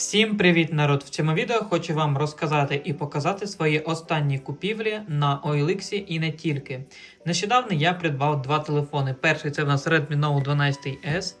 Всім привіт, народ! В цьому відео хочу вам розказати і показати свої останні купівлі на OLX і не тільки. Нещодавно я придбав два телефони. Перший це в нас Redmi Note 12S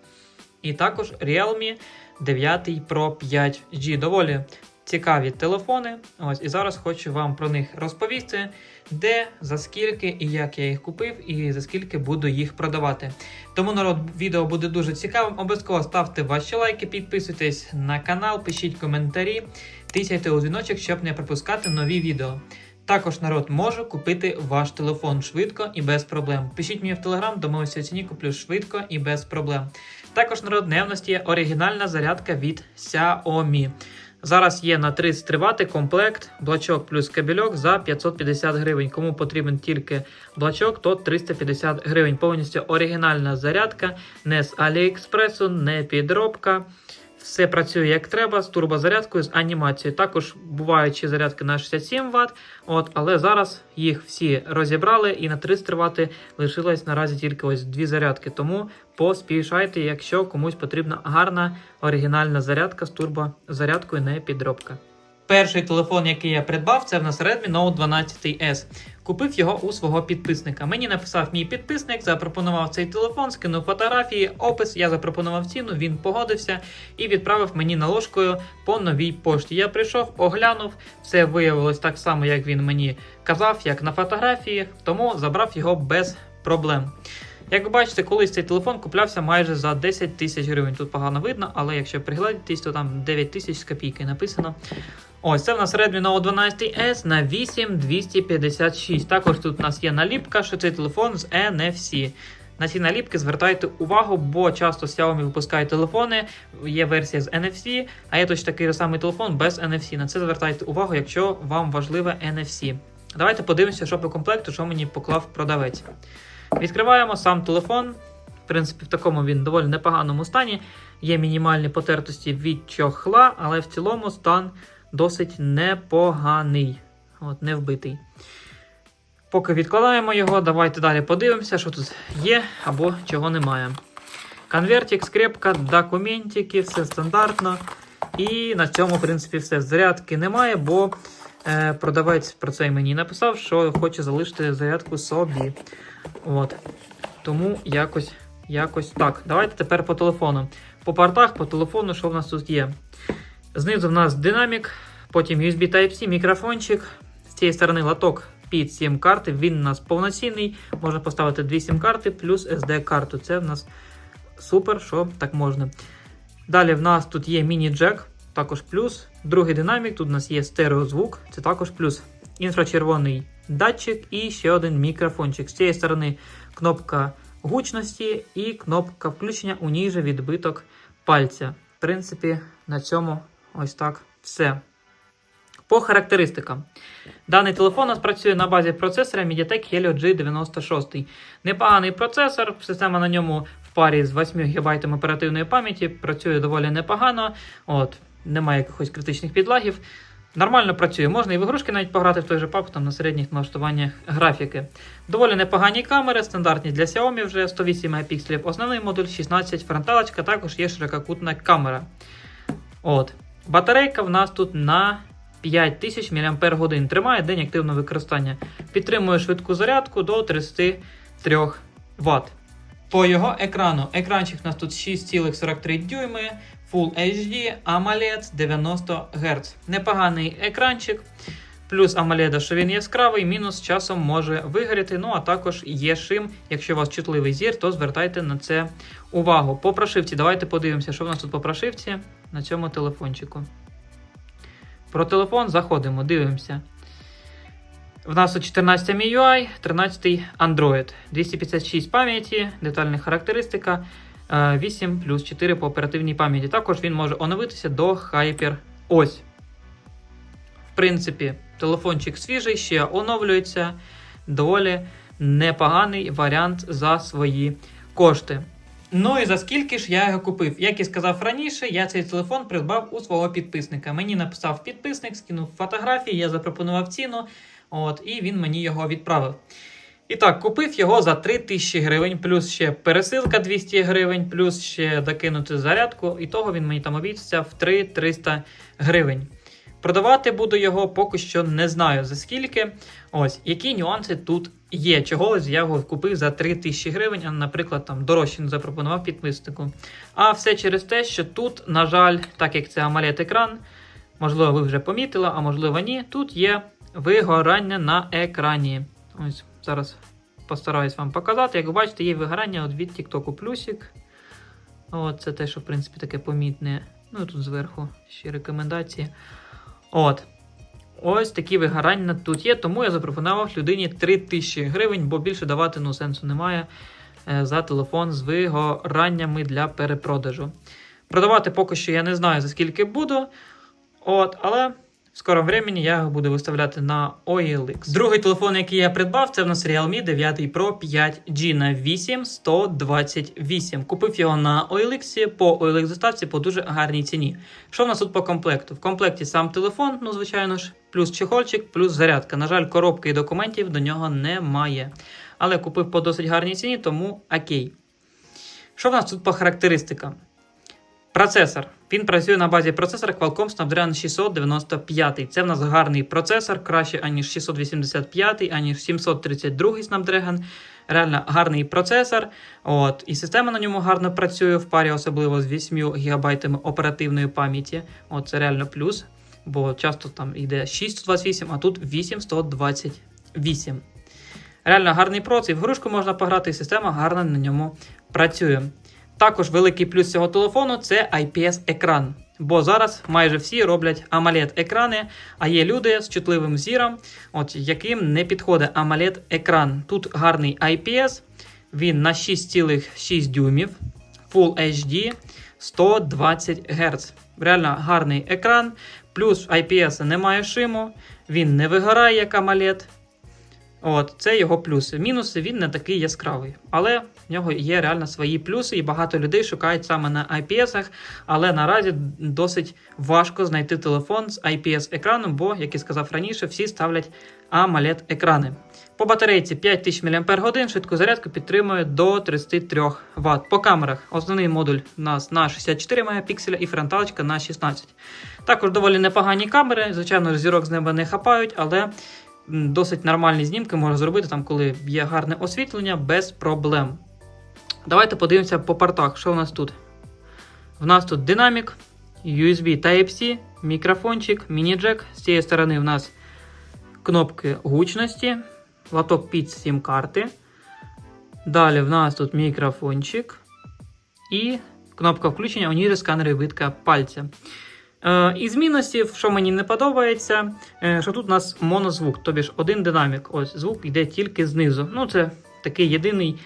і також Realme 9 Pro 5G. Доволі цікаві телефони. Ось і зараз хочу вам про них розповісти, де, за скільки і як я їх купив, і за скільки буду їх продавати. Тому народ відео буде дуже цікавим. Обов'язково ставте ваші лайки, підписуйтесь на канал, пишіть коментарі, тисяйте у дзвіночок, щоб не пропускати нові відео. Також народ може купити ваш телефон швидко і без проблем. Пишіть мені в телеграм, домовився ціні, куплю швидко і без проблем. Також народ наявності є оригінальна зарядка від Xiaomi. Зараз є на 33 Вт комплект, блачок плюс кабельок за 550 гривень. Кому потрібен тільки блачок, то 350 гривень. Повністю оригінальна зарядка, не з Аліекспресу, не підробка. Все працює як треба з турбозарядкою, з анімацією. Також бувають ще зарядки на 67 Вт, от, але зараз їх всі розібрали і на 300 Вт лишилось наразі тільки ось дві зарядки. Тому поспішайте, якщо комусь потрібна гарна оригінальна зарядка з турбозарядкою, не підробка. Перший телефон, який я придбав, це в нас Redmi Note 12S. Купив його у свого підписника. Мені написав мій підписник, запропонував цей телефон, скинув фотографії, опис. Я запропонував ціну, він погодився і відправив мені наложкою по новій пошті. Я прийшов, оглянув, все виявилось так само, як він мені казав, як на фотографії, тому забрав його без проблем. Як ви бачите, колись цей телефон куплявся майже за 10 тисяч гривень. Тут погано видно, але якщо приглядітись, то там 9 тисяч з копійки написано. Ось це в нас Redmi Note 12S на 8256. Також тут у нас є наліпка, що цей телефон з NFC. На ці наліпки звертайте увагу, бо часто Xiaomi випускає телефони, є версія з NFC, а є точно такий самий телефон без NFC. На це звертайте увагу, якщо вам важливе NFC. Давайте подивимося, що по комплекту, що мені поклав продавець. Відкриваємо сам телефон. В принципі, в такому він доволі непоганому стані. Є мінімальні потертості від чохла, але в цілому стан досить непоганий. От, не вбитий. Поки відкладаємо його, давайте далі подивимося, що тут є або чого немає. Конвертик, скрепка, документики, все стандартно. І на цьому, в принципі, все. Зарядки немає, бо е, продавець про це мені написав, що хоче залишити зарядку собі. От. Тому якось, якось так. Давайте тепер по телефону. По портах, по телефону, що в нас тут є? Знизу в нас динамік, потім USB Type-C, мікрофончик. З цієї сторони лоток під сім карти. Він у нас повноцінний. Можна поставити дві сім-карти плюс SD-карту. Це в нас супер, що так можна. Далі в нас тут є міні-джек, також плюс. Другий динамік, тут у нас є стереозвук, це також плюс. Інфрачервоний датчик і ще один мікрофончик. З цієї сторони кнопка гучності і кнопка включення, у ній же відбиток пальця. В принципі, на цьому ось так все. По характеристикам. Даний телефон у нас працює на базі процесора MediaTek Helio G96. Непоганий процесор, система на ньому в парі з 8 ГБ оперативної пам'яті працює доволі непогано. От, Немає якихось критичних підлагів. Нормально працює, можна і в ігрушки навіть пограти в той же пап, там на середніх налаштуваннях графіки. Доволі непогані камери, стандартні для Xiaomi вже 108 Мп. Основний модуль 16 фронталочка, також є ширококутна камера. От. Батарейка в нас тут на 5000 мАч. Тримає день активного використання. Підтримує швидку зарядку до 33 Вт. По його екрану. Екранчик у нас тут 6,43 дюйми, Full HD, AMOLED 90 Гц. Непоганий екранчик. Плюс AMOLED, що він яскравий, мінус часом може вигоріти. Ну, а також є шим. Якщо у вас чутливий зір, то звертайте на це увагу. По прошивці, давайте подивимося, що в нас тут по прошивці на цьому телефончику. Про телефон заходимо, дивимося. В нас тут 14 MIUI, 13 Android, 256 пам'яті, детальна характеристика, 8 плюс 4 по оперативній пам'яті. Також він може оновитися до Hyper ось. В принципі, телефончик свіжий, ще оновлюється. Доволі непоганий варіант за свої кошти. Ну і за скільки ж я його купив? Як і сказав раніше, я цей телефон придбав у свого підписника. Мені написав підписник, скинув фотографії, я запропонував ціну, от, і він мені його відправив. І так, купив його за 3000 гривень, плюс ще пересилка 200 гривень, плюс ще докинути зарядку. І того він мені там обійдеться в 3300 гривень. Продавати буду його поки що не знаю за скільки. Ось, які нюанси тут є. Чого я його купив за 3000 гривень, а, наприклад, там дорожче не запропонував підписнику. А все через те, що тут, на жаль, так як це amoled екран, можливо, ви вже помітили, а можливо ні. Тут є вигорання на екрані. Ось зараз постараюсь вам показати. Як ви бачите, є вигорання от від TikTok плюсик. От, це те, що в принципі таке помітне. Ну тут зверху ще рекомендації. От. Ось такі вигорання тут є, тому я запропонував людині 3000 гривень, бо більше давати ну, сенсу немає е, за телефон з вигораннями для перепродажу. Продавати поки що я не знаю за скільки буду. От, але в скорому времені я його буду виставляти на OLX. Другий телефон, який я придбав, це в нас Realme 9 Pro 5G на 8128. Купив його на OLX по OLX доставці по дуже гарній ціні. Що в нас тут по комплекту? В комплекті сам телефон, ну звичайно ж, плюс чехольчик, плюс зарядка. На жаль, коробки і документів до нього немає. Але купив по досить гарній ціні, тому окей. Що в нас тут по характеристикам? Процесор. Він працює на базі процесора Qualcomm Snapdragon 695. Це в нас гарний процесор, краще, аніж 685, аніж 732 Snapdragon. Реально гарний процесор. От, І система на ньому гарно працює в парі, особливо з 8 ГБ оперативної пам'яті. От, Це реально плюс. Бо часто там йде 628, а тут 8128. Реально гарний проц, і в грушку можна пограти, і система гарно на ньому працює. Також великий плюс цього телефону це IPS-екран. Бо зараз майже всі роблять amoled екрани, а є люди з чутливим зіром, от яким не підходить amoled екран. Тут гарний IPS, він на 6,6 дюймів, Full HD 120 Гц. Реально гарний екран. Плюс IPS немає шиму, він не вигорає як AMOLED. От, Це його плюси. Мінуси він не такий яскравий. Але в нього є реально свої плюси, і багато людей шукають саме на IPS, але наразі досить важко знайти телефон з IPS-екраном, бо, як і сказав раніше, всі ставлять amoled екрани. По батарейці 5000 мАч, швидку зарядку підтримує до 33 Вт. По камерах основний модуль у нас на 64 Мп і фронталочка на 16 Також доволі непогані камери. Звичайно, зірок з неба не хапають, але досить нормальні знімки можна зробити, там, коли є гарне освітлення, без проблем. Давайте подивимося по портах. Що у нас тут? У нас тут динамік, USB Type-C, мікрофончик, міні-джек. З цієї сторони у нас кнопки гучності, лоток під сім карти. Далі в нас тут мікрофончик і кнопка включення у ніже сканери видка пальця. Е, із мінусів, що мені не подобається, е, що тут у нас монозвук, тобі ж один динамік. Ось звук йде тільки знизу. Ну, це такий єдиний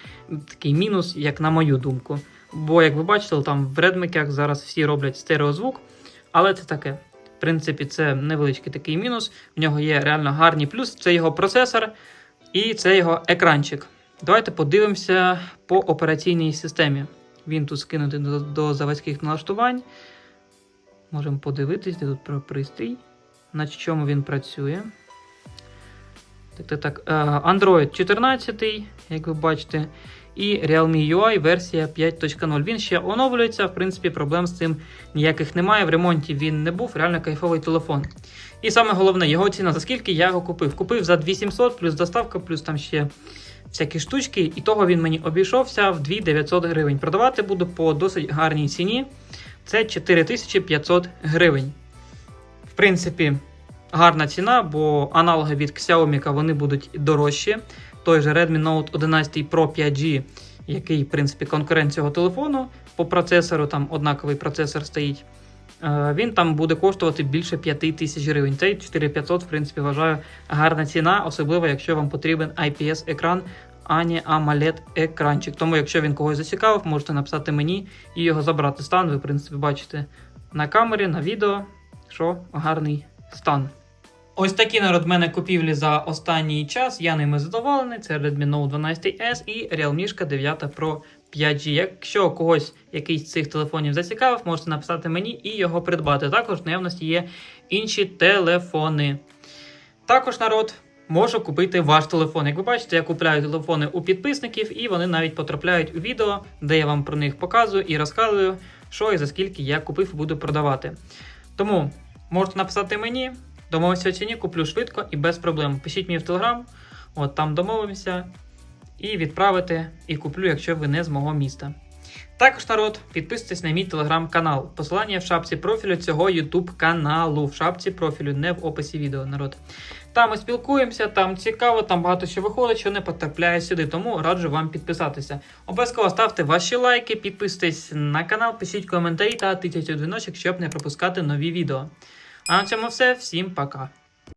такий мінус, як на мою думку. Бо, як ви бачите, там в редмиках зараз всі роблять стереозвук, але це таке. В принципі, це невеличкий такий мінус. В нього є реально гарний плюс. Це його процесор і це його екранчик. Давайте подивимося по операційній системі. Він тут скинутий до, до заводських налаштувань. Можемо подивитись, де тут про пристрій, на чому він працює. Так, так, так. Android 14, як ви бачите, і Realme UI версія 5.0. Він ще оновлюється, в принципі, проблем з цим ніяких немає. В ремонті він не був, реально кайфовий телефон. І саме головне, його ціна, за скільки я його купив. Купив за 2700, плюс доставка, плюс там ще всякі штучки. І того він мені обійшовся в 2900 гривень. Продавати буду по досить гарній ціні. Це 4500 гривень. В принципі, гарна ціна, бо аналоги від Xiaomi вони будуть дорожчі. Той же Redmi Note 11 Pro 5G, який, в принципі, конкурент цього телефону по процесору, там однаковий процесор стоїть. е, Він там буде коштувати більше 5000 гривень. Цей 4500, в принципі, вважаю гарна ціна, особливо якщо вам потрібен IPS-екран, а не amoled екранчик. Тому, якщо він когось зацікавив, можете написати мені і його забрати. Стан, ви, в принципі, бачите на камері, на відео, що гарний стан. Ось такі народ в мене купівлі за останній час. Я ними задоволений. Це Redmi Note 12S і Realme 9 Pro 5G. Якщо когось якийсь з цих телефонів зацікавив, можете написати мені і його придбати. Також в наявності є інші телефони. Також народ. можу купити ваш телефон. Як ви бачите, я купляю телефони у підписників, і вони навіть потрапляють у відео, де я вам про них показую і розказую, що і за скільки я купив і буду продавати. Тому можете написати мені, домовимося в ціні, куплю швидко і без проблем. Пишіть мені в телеграм, от там домовимося, і відправити, і куплю, якщо ви не з мого міста. Також народ, підписуйтесь на мій телеграм-канал. Посилання в шапці профілю цього YouTube каналу. В шапці профілю, не в описі відео, народ. Там ми спілкуємося, там цікаво, там багато що виходить, що не потрапляє сюди. Тому раджу вам підписатися. Обов'язково ставте ваші лайки, підписуйтесь на канал, пишіть коментарі та тицять у дзвіночок, щоб не пропускати нові відео. А на цьому все. Всім пока.